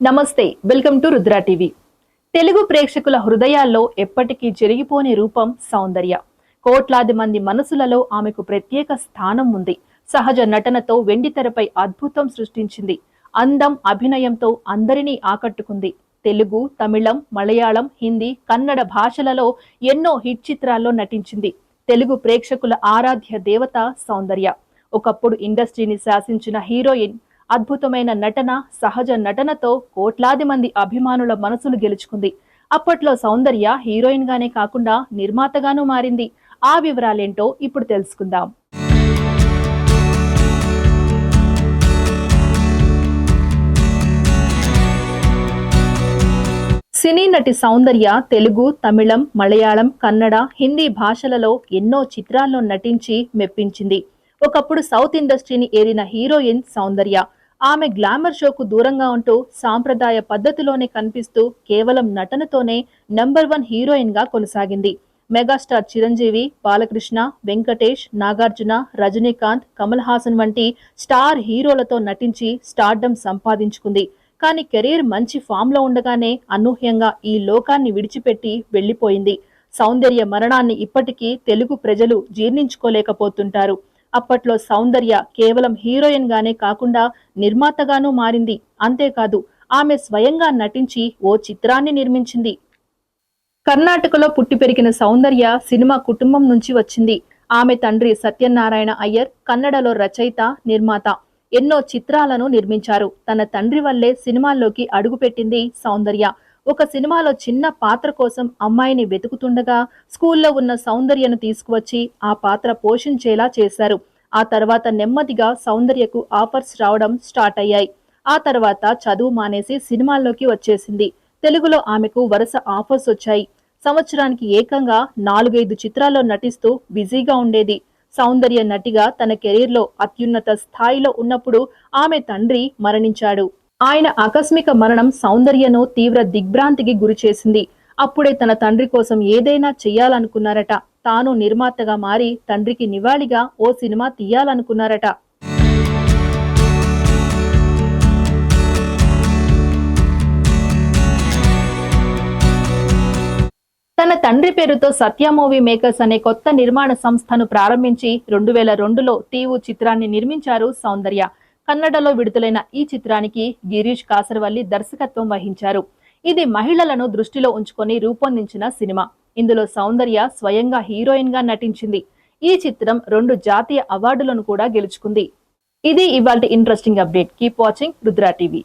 నమస్తే welcome to Rudra TV. Telugu ప్రేక్షకుల హృదయాల్లో ఎప్పటికీ చెరిగిపోని రూపం సౌందర్య. కోట్లాది మంది మనసులలో ఆమెకు ప్రత్యేక స్థానం ఉంది. సహజ నటనతో వెండితెరపై అద్భుతం సృష్టించింది. అందం అభినయంతో అందరినీ ఆకట్టుకుంది. తెలుగు తమిళం మలయాళం హిందీ కన్నడ భాషలలో ఎన్నో హిట్ చిత్రాల్లో నటించింది. తెలుగు ప్రేక్షకుల ఆరాధ్య దేవత సౌందర్య. ఒకప్పుడు ఇండస్ట్రీని శాసించిన హీరోయిన్ అద్భుతమైన నటన సహజ నటనతో కోట్లాది మంది అభిమానుల మనసులు గెలుచుకుంది. అప్పట్లో సౌందర్య హీరోయిన్ గానే కాకుండా నిర్మాతగానూ మారింది. ఆ వివరాలేంటో ఇప్పుడు తెలుసుకుందాం. సినీ నటి సౌందర్య తెలుగు తమిళం మలయాళం కన్నడ హిందీ భాషలలో ఎన్నో చిత్రాల్లో నటించి మెప్పించింది. ఒకప్పుడు సౌత్ ఇండస్ట్రీని ఏరిన హీరోయిన్ సౌందర్య. ఆమె గ్లామర్ షోకు దూరంగా ఉంటూ సాంప్రదాయ పద్ధతిలోనే కనిపిస్తూ కేవలం నటనతోనే నంబర్ వన్ హీరోయిన్గా కొనసాగింది. మెగాస్టార్ చిరంజీవి బాలకృష్ణ వెంకటేష్ నాగార్జున రజనీకాంత్ కమల్ హాసన్ వంటి స్టార్ హీరోలతో నటించి స్టార్డమ్ సంపాదించుకుంది. కానీ కెరీర్ మంచి ఫామ్లో ఉండగానే అనూహ్యంగా ఈ లోకాన్ని విడిచిపెట్టి వెళ్ళిపోయింది సౌందర్య మరణాన్ని ఇప్పటికీ తెలుగు ప్రజలు జీర్ణించుకోలేకపోతుంటారు. అప్పట్లో సౌందర్య కేవలం హీరోయిన్ గానే కాకుండా నిర్మాతగానూ మారింది. అంతేకాదు ఆమె స్వయంగా నటించి ఓ చిత్రాన్ని నిర్మించింది. కర్ణాటకలో పుట్టి పెరిగిన సౌందర్య సినిమా కుటుంబం నుంచి వచ్చింది. ఆమె తండ్రి సత్యనారాయణ అయ్యర్ కన్నడలో రచయిత నిర్మాత. ఎన్నో చిత్రాలను నిర్మించారు. తన తండ్రి వల్లే సినిమాల్లోకి అడుగుపెట్టింది సౌందర్య. ఒక సినిమాలో చిన్న పాత్ర కోసం అమ్మాయిని వెతుకుతుండగా స్కూల్లో ఉన్న సౌందర్యను తీసుకువచ్చి ఆ పాత్ర పోషించేలా చేశారు. ఆ తర్వాత నెమ్మదిగా సౌందర్యకు ఆఫర్స్ రావడం స్టార్ట్ అయ్యాయి. ఆ తర్వాత చదువు మానేసి సినిమాల్లోకి వచ్చేసింది. తెలుగులో ఆమెకు వరుస ఆఫర్స్ వచ్చాయి. సంవత్సరానికి ఏకంగా నాలుగైదు చిత్రాల్లో నటిస్తూ బిజీగా ఉండేది. సౌందర్య నటిగా తన కెరీర్లో అత్యున్నత స్థాయిలో ఉన్నప్పుడు ఆమె తండ్రి మరణించాడు. ఆయన ఆకస్మిక మరణం సౌందర్యను తీవ్ర దిగ్భ్రాంతికి గురిచేసింది అప్పుడే తన తండ్రి కోసం ఏదైనా చెయ్యాలనుకున్నారట. తాను నిర్మాతగా మారి తండ్రికి నివాళిగా ఓ సినిమా తీయాలనుకున్నారట. తన తండ్రి పేరుతో సత్య మూవీ మేకర్స్ అనే కొత్త నిర్మాణ సంస్థను ప్రారంభించి రెండు వేల రెండులో తీవు చిత్రాన్ని నిర్మించారు సౌందర్య. కన్నడలో విడుదలైన ఈ చిత్రానికి గిరీష్ కాసరవల్లి దర్శకత్వం వహించారు. ఇది మహిళలను దృష్టిలో ఉంచుకొని రూపొందించిన సినిమా. ఇందులో సౌందర్య స్వయంగా హీరోయిన్గా నటించింది. ఈ చిత్రం రెండు జాతీయ అవార్డులను కూడా గెలుచుకుంది. ఇది ఇవాళ interesting update. Keep watching Rudra TV.